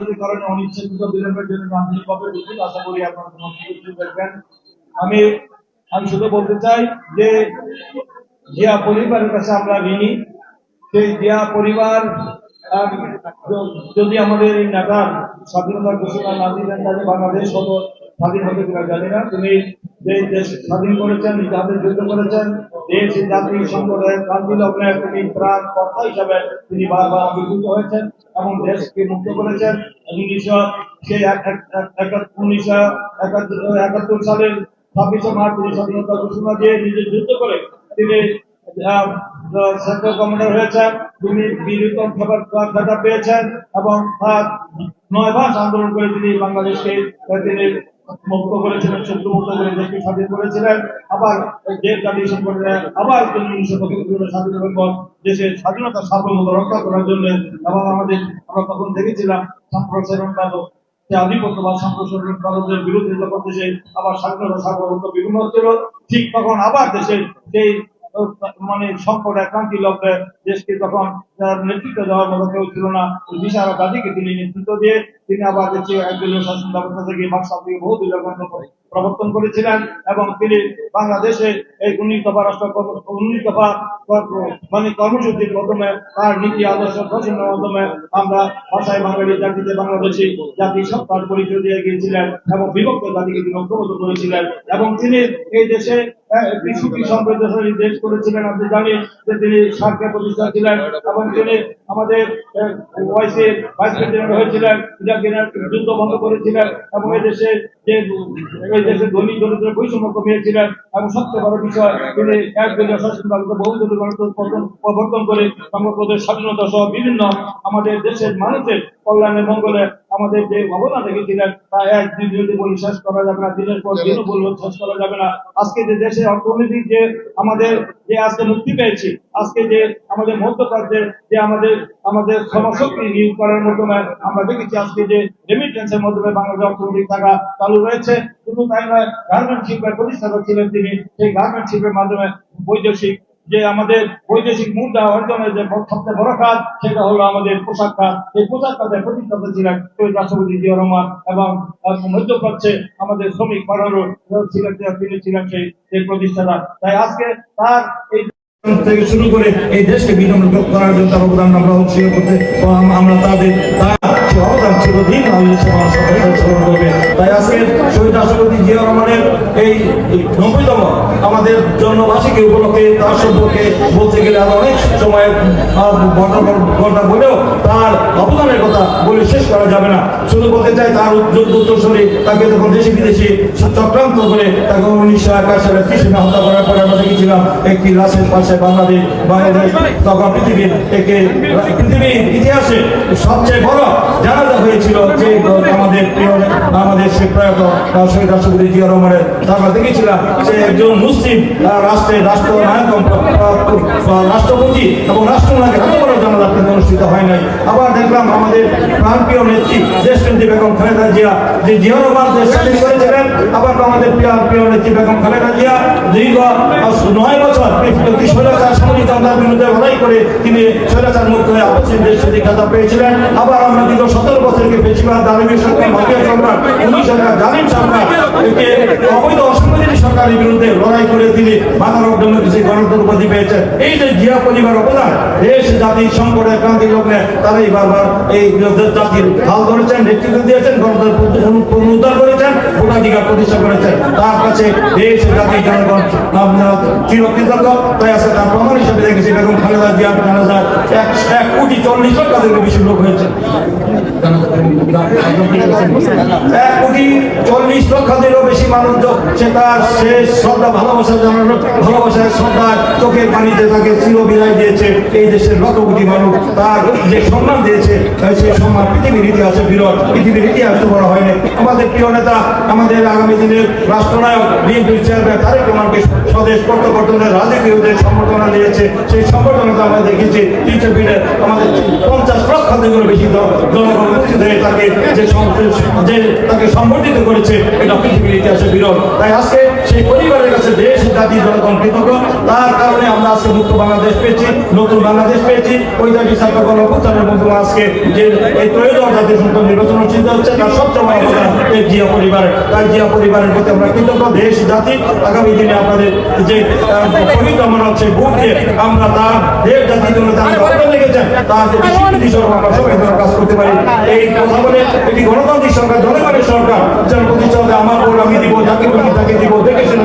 কারণে জন্য আশা করি আমি আমি শুধু বলতে চাই যে জিয়া পরিবারের কাছে আমরা ঋণী। সেই জিয়া পরিবার যদি আমাদের এই নেতার স্বাধীনতা ঘোষণা না দিলেন, তাহলে বাংলাদেশ হতো স্বাধীন হতে কিনা জানি না। তিনি যে দেশ স্বাধীন করেছেন হাতে যুদ্ধ করেছেন, দেশ, জাতি, সম্প্রদায়ের ক্রান্তি লগ্নে তিনি প্রাণ কর্তা হিসাবে তিনি বারবার আবির্ভূত হয়েছেন এবং দেশকে মুক্ত করেছেন। উনিশশো সেই উনিশশো একাত্তর সালের ছাব্বিশে মার্চ তিনি স্বাধীনতা ঘোষণা দিয়ে নিজে যুদ্ধ করে তিনি সেন্ট্রাল কমান্ডার হয়েছেন। তিনি বীরত্তম খাবার খেতাব পেয়েছেন এবং তার নয় মাস আন্দোলন করে তিনি বাংলাদেশকে, তিনি মুক্ত করেছিলেন শত্রু মুক্ত করে দেশকে স্বাধীন করেছিলেন। আবার দেশ জাতি সম্পর্কে আবার উনিশশো পঁচাত্তর দেশের স্বাধীনতা সার্বভৌম রক্ষা করার জন্য এবং আমাদের, আমরা তখন দেখেছিলাম সম্প্রসারণ কালো যে আধিপত্যবাদ সম্প্রসারণ সে আবার স্বাধীনতা সার্বভৌমত্ব বিভিন্ন ঠিক তখন আবার দেশের সেই মানে সংকট একান্তি লগ্নে দেশকে তখন নেতৃত্ব দেওয়ার মতো কেউ ছিল না বিশাল জাতিকে তিনি নেতৃত্ব দিয়ে তিনি আবার দেশে একদলীয় শাসন ব্যবস্থা থেকে বাক্সা থেকে বহু গণতন্ত্র প্রবর্তন করেছিলেন এবং তিনি বাংলাদেশে এই উন্নীত দফা রাষ্ট্র উন্নীত কর্ম- মানে কর্মসূচির মাধ্যমে তার নীতি, আদর্শ ঘোষণার মাধ্যমে আমরা ভাষায় বাঙালি, জাতিতে বাংলাদেশি জাতি সত্তার পরিচয় দিয়ে গিয়েছিলেন এবং বিভক্ত জাতিকে তিনি ঐক্যবদ্ধ করেছিলেন এবং তিনি এই দেশে সুখী দেশ করেছিলেন, আপনি জানেন যে তিনি সার্কের প্রতিষ্ঠা ছিলেন এবং তিনি আমাদের ভাইস প্রেসিডেন্ট হয়েছিলেন যুদ্ধ বন্ধ করেছিলেন এবং দেশে যে দরিদ্র বৈষম্য বিষয় এক প্রবর্তন- করে স্বাধীনতা সহ বিভিন্ন আমাদের দেশের মানুষের কল্যাণে মঙ্গলে আমাদের যে অবদান রেখেছিলেন তা এক দিন যদি বলে শেষ করা যাবে না দিনের পর দিনও বলব শেষ করা যাবে না। আজকে যে দেশে অর্থনৈতিক যে আমাদের যে আজকে মুক্তি পেয়েছি আজকে যে আমাদের মধ্যপ্রাচ্যে যে আমাদের আমাদের শ্রমশক্তি নিয়োগ করার মাধ্যমে আমরা দেখেছি আজকে যে রেমিটেন্সের মাধ্যমে বাংলাদেশ অর্থনৈতিক টাকা চালু রয়েছে শুধু তাই নয় গার্মেন্ট শিল্পের প্রতিষ্ঠাতা ছিলেন তিনি সেই গার্মেন্ট শিল্পের মাধ্যমে বৈদেশিক যে আমাদের বৈদেশিক মুদ্রা অর্জনের যে সবচেয়ে বড় কাজ, সেটা হলো আমাদের পোশাক খাত এই পোশাক খাতের প্রতিষ্ঠাতা ছিলেন রাষ্ট্রপতি জিয়া রহমান এবং মধ্যপ্রাচ্যে আমাদের শ্রমিক বাড়ানো ছিলেন, তিনি ছিলেন সেই প্রতিষ্ঠাতা। তাই আজকে তার এই থেকে শুরু করে এই দেশকে বিনম্র করার জন্য তার অবদান আমরা উৎসাহ করতে আমরা তাদের, তার অবদান চিরদিন তাই আজকে শহীদ রাষ্ট্রপতি জিয়া রহমানের এই নব্বইতম আমাদের জন্মবার্ষিকী উপলক্ষে, তার সম্পর্কে বলতে গেলে আরও অনেক সময় ঘণ্টা বলেও তার অবদানের কথা বলে শেষ করা যাবে না। শুধু বলতে চাই, তার উত্তরসূরি তাকে তখন দেশে বিদেশে চক্রান্ত করে তাকে উনিশশো একাশ সালে কৃষিমে হত্যা করার পরে আমরা দেখেছিলাম একটি লাশের পাশে বাংলাদেশ বাংলাদেশ, তখন পৃথিবীর একে পৃথিবীর ইতিহাসে সবচেয়ে বড় জানাজা হয়েছিল যে আমাদের আমাদের সে প্রয়াত শহীদ রাষ্ট্রপতি জিয়া রহমানের তা আমরা দেখেছিলাম। যে একজন মুসলিম আহ, রাষ্ট্রের রাষ্ট্রনায়ক রাষ্ট্রপতি এবং রাষ্ট্রনায়কের বড় জানাজা কিন্তু অনুষ্ঠিত হয় নাই। আবার দেখলাম আমাদের প্রাণপ্রিয় নেত্রী দেশকেন্দ্রী বেগম খালেদা জিয়া যে জিয়া দেশ স্বাধীন করেছিলেন আবার আমাদের প্রিয় নেত্রী বেগম খালেদা জিয়া দীর্ঘ নয় বছর স্বৈরাচার আমলার বিরুদ্ধে লড়াই করে তিনি স্বৈরাচার মুক্ত হয়ে আপসের দেশ খেতা পেয়েছিলেন। আবার আমরা দীর্ঘ সতেরো বছরকে বেশিরভাগ দালিমের সরকার মাফিয়া সরকার উনিশ সরকার জালিম সরকার অবৈধ অসাংবিধানিক সরকারের বিরুদ্ধে লড়াই করে তিনি উপাধি পেয়েছেন, এই যে জিয়া পরিবার অবদান, দেশ, জাতি সংকটে ক্রান্তি লগ্নে তারাই বারবার এই জাতির হাল ধরেছেন, নেতৃত্ব দিয়েছেন গণতন্ত্র পুনরুদ্ধার করেছেন, ভোটাধিকার প্রতিষ্ঠা করেছেন। তার কাছে দেশ, জাতি, জনগণ চিরকৃতজ্ঞ। তাই আছে তার প্রমাণ হিসেবে দেখেছি, বেগম খালেদা জিয়া জানাজা এক এক কোটি চল্লিশ লক্ষ থেকে বেশি লোক হয়েছে। এক কোটি চল্লিশ লক্ষাধিরও বেশি মানুষ, সে তার শেষ শ্রদ্ধা ভালোবাসা জানানো ভালোবাসার শ্রদ্ধা চোখের পানিতে তাকে চির বিদায় দিয়েছে। এই দেশের লক্ষ মানুষ, তার যে সম্মান দিয়েছে সেই সম্মান পৃথিবীর ইতিহাসে বিরল। পৃথিবীর ইতিহাস তো বড় হয়নি। আমাদের প্রিয় নেতা, আমাদের আগামী দিনের রাষ্ট্রনায়ক, বিএনপির চেয়ারম্যান তারেক রহমানকে স্বদেশ প্রত্যাবর্তনের রাজকীয় যে সম্বর্ধনা দিয়েছে। সেই সম্বর্ধনা তো আমরা দেখেছি। তিনশো ফিটে আমাদের পঞ্চাশ লক্ষ থেকে বেশি জনগণ তাকে যে তাকে সম্বর্ধিত করেছে, এটা পৃথিবীর ইতিহাসে বিরল। তাই আজকে সেই পরিবারের কাছে দেশ জাতি জনগণ কৃতজ্ঞ। তার কারণে আমরা আজকে মুক্ত বাংলাদেশ পেয়েছি, নতুন বাংলাদেশ পেয়েছি। ওই জাতি সার্কার গণঅভ্যুত্থানের মাধ্যমে আজকে যে এই ত্রয়োদশ জাতীয় সংসদ নির্বাচন অনুষ্ঠিত হচ্ছে তার সবচেয়ে বড় অবদান, এই জিয়া পরিবারের। তাই জিয়া পরিবারের প্রতি আমরা কৃতজ্ঞ, দেশ, জাতি। আগামী দিনে আপনাদের যে মনে হচ্ছে ভোট আমরা তার দেশ জাতির জন্য তার রেখেছেন তার যদি স্বীকৃতি স্বরূপ আমরা সবাই কাজ করতে পারি। এই কথা বলে এটি গণতান্ত্রিক সরকার, জনগণের সরকার যেন প্রতিষ্ঠা হবে আমার ভোট আমি দিব যাকে খুশি তাকে দিব দেখে শুনে